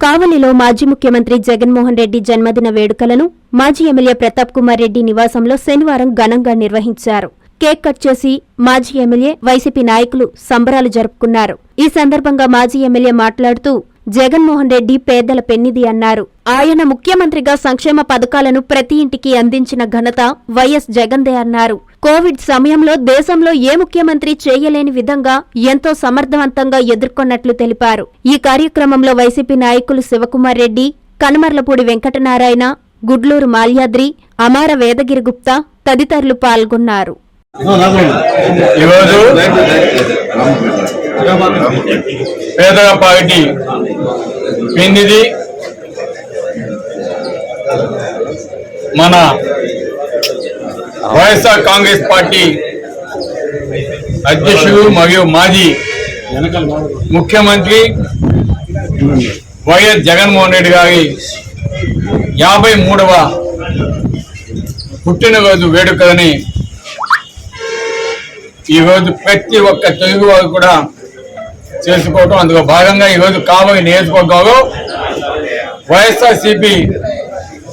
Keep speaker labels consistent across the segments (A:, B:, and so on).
A: కావలిలో మాజీ ముఖ్యమంత్రి జగన్మోహన్ రెడ్డి జన్మదిన వేడుకలను మాజీ ఎమ్మెల్యే ప్రతాప్ కుమార్ రెడ్డి నివాసంలో శనివారం ఘనంగా నిర్వహించారు. కేక్ కట్ చేసి మాజీ ఎమ్మెల్యే వైసీపీ నాయకులు సంబరాలు జరుపుకున్నారు. ఈ సందర్భంగా మాజీ ఎమ్మెల్యే మాట్లాడుతూ జగన్మోహన్ రెడ్డి పేదల పెన్నిది అన్నారు. ఆయన ముఖ్యమంత్రిగా సంక్షేమ పథకాలను ప్రతి ఇంటికి అందించిన ఘనత వైఎస్ జగన్దే అన్నారు. కోవిడ్ సమయంలో దేశంలో ఏ ముఖ్యమంత్రి చేయలేని విధంగా ఎంతో సమర్థవంతంగా ఎదుర్కొన్నట్లు తెలిపారు. ఈ కార్యక్రమంలో వైసీపీ నాయకులు శివకుమార్ రెడ్డి కనుమర్లపూడి వెంకటనారాయణ గుడ్లూరు మాల్యాద్రి అమార వేదగిరి గుప్తా తదితరులు పాల్గొన్నారు.
B: పేదల పార్టీ పెన్నిది. మన వైఎస్ఆర్ కాంగ్రెస్ పార్టీ అధ్యక్షుడు మరియు మాజీ ముఖ్యమంత్రి వైఎస్ జగన్మోహన్ రెడ్డి గారి యాభై మూడవ పుట్టినరోజు వేడుకలని ఈరోజు ప్రతి ఒక్క తెలుగు వారు కూడా చేసుకోవటం. అందులో భాగంగా ఈరోజు కాబోయే నియోజకవర్గంలో వైఎస్ఆర్సిపి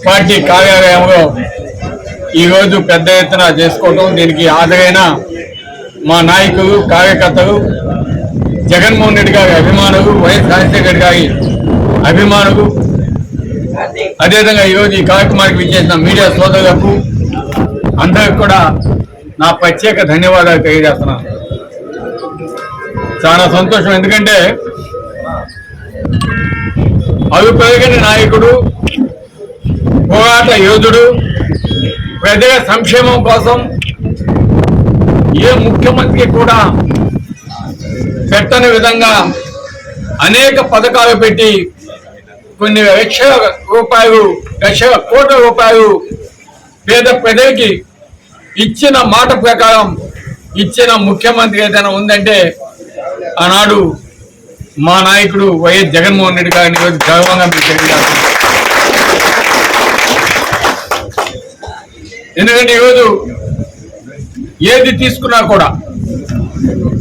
B: పార్టీ కార్యాలయంలో ఈరోజు పెద్ద ఎత్తున చేసుకోవటం. దీనికి హాజరైన మా నాయకులు కార్యకర్తలు జగన్మోహన్ రెడ్డి గారి అభిమానులు వైఎస్ రాజశేఖర రెడ్డి గారి అభిమానులు. అదేవిధంగా ఈరోజు ఈ కార్యక్రమానికి విచ్చేసిన మీడియా సోదరులకు అందరికి కూడా నా ప్రత్యేక ధన్యవాదాలు తెలియజేస్తున్నాను. చాలా సంతోషం. ఎందుకంటే అవి నాయకుడు పోరాట యోధుడు ప్రజల సంక్షేమం కోసం ఏ ముఖ్యమంత్రికి కూడా పెట్టని విధంగా అనేక పథకాలు పెట్టి కొన్ని లక్షల రూపాయలు లక్షల కోట్ల రూపాయలు పేద ప్రజలకి ఇచ్చిన మాట ప్రకారం ఇచ్చిన ముఖ్యమంత్రి ఏదైనా ఉందంటే ఆనాడు మా నాయకుడు వైఎస్ జగన్మోహన్ రెడ్డి గారిని ఈరోజు గౌరవంగా మీకు తెలియజేస్తున్నాను ఎందుకంటే ఈరోజు ఏది తీసుకున్నా కూడా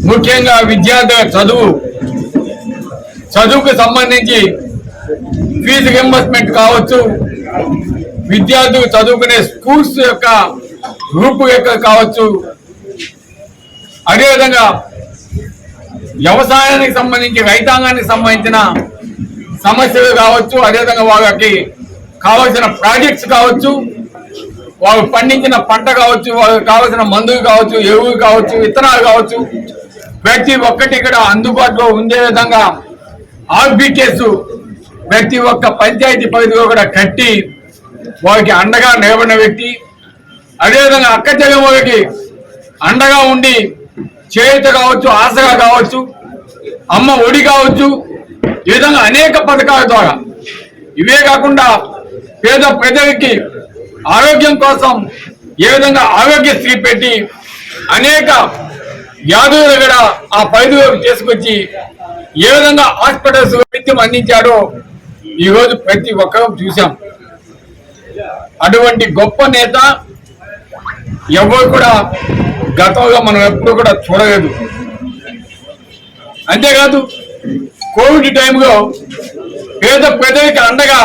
B: ముఖ్యంగా విద్యార్థుల చదువు చదువుకు సంబంధించి ఫీజు రింబర్స్మెంట్ కావచ్చు విద్యార్థులు చదువుకునే స్కూల్స్ యొక్క రూపురేఖ కావచ్చు అదేవిధంగా వ్యవసాయానికి సంబంధించి రైతాంగానికి సంబంధించిన సమస్యలు కావచ్చు అదేవిధంగా వాళ్ళకి కావలసిన ప్రాజెక్ట్స్ కావచ్చు వాళ్ళు పండించిన పంట కావచ్చు వాళ్ళకి కావలసిన మందులు కావచ్చు ఎరువులు కావచ్చు విత్తనాలు కావచ్చు ప్రతి ఒక్కటి ఇక్కడ అందుబాటులో ఉండే విధంగా ఆర్బికేస్ ప్రతి ఒక్క పంచాయతీ పరిధిలో కూడా కట్టి వారికి అండగా నిలబడిన వ్యక్తి అదేవిధంగా అక్క వారికి అండగా ఉండి చేయుత కావచ్చు ఆశగా కావచ్చు అమ్మ ఒడి కావచ్చు ఈ విధంగా అనేక పథకాల ద్వారా. ఇవే కాకుండా పేద ప్రజలకి ఆరోగ్యం కోసం ఏ విధంగా ఆరోగ్యశ్రీ పెట్టి అనేక వ్యాధులను కూడా ఆ పరిధిలోకి చేసుకొచ్చి ఏ విధంగా హాస్పిటల్స్ వైద్యం అందించాడో ఈరోజు ప్రతి ఒక్కరూ చూసాం అటువంటి గొప్ప నేత ఎవరు కూడా గతంలో మనం ఎప్పుడు కూడా చూడలేదు. అంతేకాదు కోవిడ్ టైంలో పేద ప్రజలకు అండగా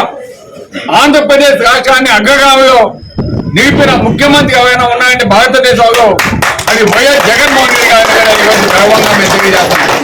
B: ఆంధ్రప్రదేశ్ రాష్ట్రాన్ని అగ్రగామిలో నిలిపిన ముఖ్యమంత్రి ఎవరైనా ఉన్నాయంటే భారతదేశంలో అది వైఎస్ జగన్మోహన్ రెడ్డి గారు మీద ఈరోజు గర్వంగా మేము తెలియజేస్తున్నాం.